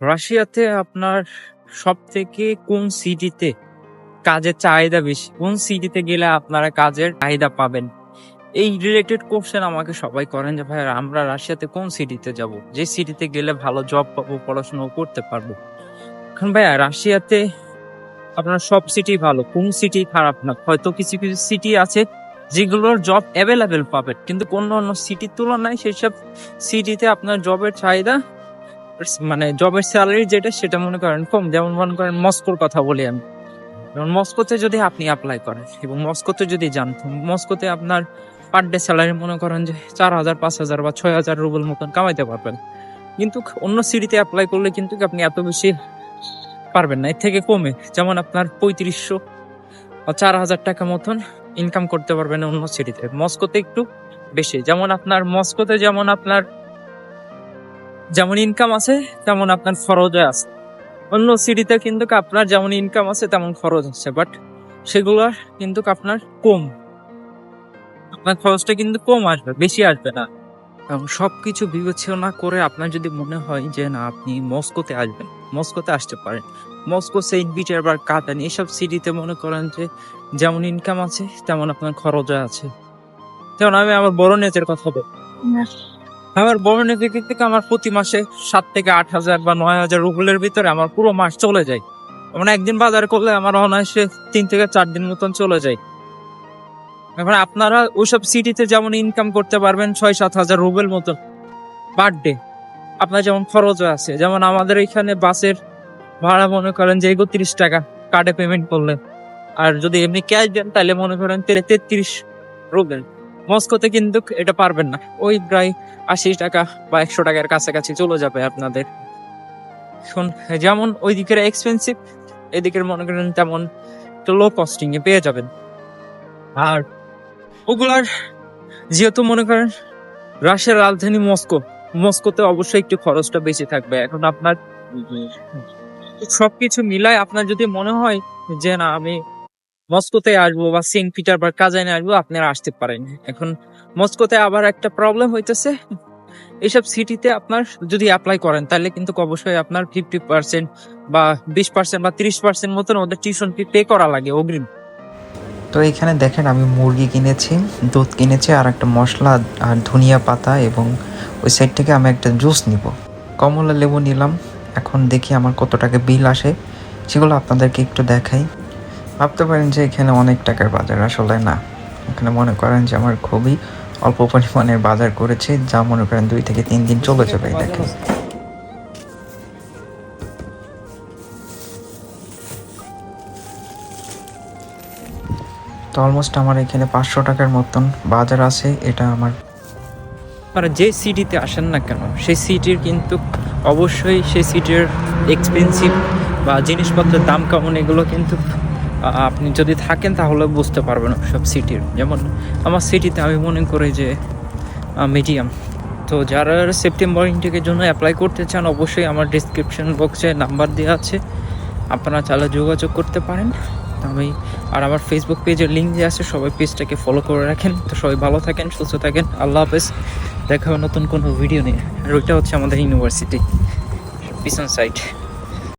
রাশিয়াতে আপনার সব থেকে কোন সিটিতে কাজের চাহিদা বেশি? কোন সিটিতে গেলে আপনারা কাজের চাহিদা পাবেন? এই রিলেটেড কোশ্চেন আমাকে সবাই করেন যে ভাই আমরা রাশিয়াতে কোন সিটিতে যাব? যে সিটিতে গেলে ভালো জব পাবো, পড়াশোনা করতে পারব। এখন ভাইয়া, রাশিয়াতে আপনার সব সিটি ভালো, কোন সিটি খারাপ না? হয়তো কিছু কিছু সিটি আছে যেগুলোর জব অ্যাভেলেবেল পাবেন, কিন্তু অন্য অন্য সিটির তুলনায় সেসব সিটিতে আপনার জবের চাহিদা মানে জবের স্যালারি যেটা সেটা মনে করেন কম। যেমন মনে করেন মস্কোর কথা বলি আমি। যেমন মস্কোতে যদি আপনি অ্যাপ্লাই করেন এবং মস্কোতে যদি যান মস্কোতে আপনার পার ডে স্যালারি মনে করেন যে চার হাজার, পাঁচ হাজার বা ছয় হাজার রুবেল মতন কামাইতে পারবেন। কিন্তু অন্য সিটিতে অ্যাপ্লাই করলে কিন্তু আপনি এত বেশি পারবেন না। এর থেকে কমে। যেমন আপনার পঁয়ত্রিশশো বা চার হাজার টাকা মতন ইনকাম করতে পারবেন অন্য সিটিতে মস্কোতে একটু বেশি। যেমন আপনার মস্কোতে যেমন আপনার যেমন ইনকাম আছে, তেমন আপনার খরচও আছে। অন্য সিটিতে কিন্তু আপনার যেমন ইনকাম আছে, তেমন খরচ আছে বাট সেগুলো কিন্তু আপনার কম। আপনার খরচটা কিন্তু কম আসবে, বেশি আসবে না। এবং সবকিছু বিবেচনা করে আপনার যদি মনে হয় যে, না, আপনি মস্কোতে আসবেন, মস্কোতে আসতে পারেন। মস্কো, সেন্ট পিটারবার্গ, কাতান, এসব সিটিতে মনে করেন যে, যেমন ইনকাম আছে, তেমন আপনার খরচও আছে। যেমন আমি আমার বড় নেচের কথা বলি। আমার বড় নেচের থেকে আমার প্রতি মাসে সাত থেকে আট হাজার বা নয় হাজার রুবেলের ভিতরে আমার পুরো মাস চলে যায়। মানে একদিন বাজার করলে আমার অনায়াসে তিন থেকে চার দিন মতন চলে যায়। এখন আপনারা ওইসব সিটিতে যেমন ইনকাম করতে পারবেন ছয় সাত হাজার রুবেল মতন পার ডে আপনার যেমন খরচও আছে। যেমন আমাদের এখানে বাসের ভাড়া মনে করেন যে একত্রিশ টাকা কার্ডে পেমেন্ট করলে। আর যদি এমনি ক্যাশ দেন তাহলে মনে করেন তেত্রিশ রুবেল। মস্কোতে কিন্তু এটা পারবেন না। ওই প্রায় আশি টাকা বা একশো টাকার কাছাকাছি চলে যাবে আপনাদের। শোন যেমন ওই দিকের এক্সপেন্সিভ এদিকের মনে করেন তেমন লো কস্টিং এ পেয়ে যাবেন। আর ওগুলার যেহেতু মনে করেন রাশিয়ার রাজধানী মস্কো মস্কোতে অবশ্যই একটু খরচটা বেশি থাকবে। এখন আপনার সবকিছু মিলায় আপনার যদি মনে হয় যে না আমি মস্কোতে আসব বা সেন্ট পিটার বা কাজাইনে আসব, আপনারা আসতে পারেন। এখন মস্কোতে আবার একটা প্রবলেম হইতেছে। এইসব সিটিতে আপনার যদি অ্যাপ্লাই করেন, তাহলে কিন্তু অবশ্যই আপনার ফিফটি পার্সেন্ট বা বিশ পার্সেন্ট বা তিরিশ পার্সেন্ট মতন ওদের টিউশন ফি পে করা লাগে অগ্রিম। তো এখানে দেখেন আমি মুরগি কিনেছি, দুধ কিনেছি, আর একটা মশলা, আর ধনিয়া পাতা, এবং ওই সাইড থেকে আমি একটা জুস নিব। কমলা লেবু নিলাম, এখন দেখি আমার কত টাকা বিল আসে। সেগুলো আপনাদেরকে একটু দেখাই। ভাবতে পারেন যে এখানে অনেক টাকার বাজার। আসলে না। এখানে মনে করেন যে আমার খুবই অল্প পরিমাণের বাজার করেছি, যা মনে করেন দুই থেকে তিন দিন চলে যাবে দেখেন। তো অলমোস্ট আমার এখানে পাঁচশো টাকার মতন বাজার আছে, এটা আমার আপনারা যে সিটিতে আসেন না কেন, সেই সিটির কিন্তু অবশ্যই সেই সিটির এক্সপেন্সিভ বা জিনিসপত্রের দাম কেমন, এগুলো কিন্তু আপনি যদি থাকেন তাহলে বুঝতে পারবেন সব সিটির। যেমন আমার সিটিতে আমি মনে করি যে মিডিয়াম তো যারা সেপ্টেম্বর ইনটেকের জন্য অ্যাপ্লাই করতে চান, অবশ্যই আমার ডিসক্রিপশন বক্সে নাম্বার দেওয়া আছে। আপনারা চাইলে যোগাযোগ করতে পারেন। আমি, আর আমার ফেসবুক পেজের লিঙ্ক দেওয়া আছে, সবাই পেজটাকে ফলো করে রাখেন। তো সবাই ভালো থাকেন, সুস্থ থাকেন। আল্লাহ হাফেজ। দেখা হবে নতুন কোনো ভিডিও নিয়ে। আর ওইটা হচ্ছে আমাদের ইউনিভার্সিটি পিছন সাইড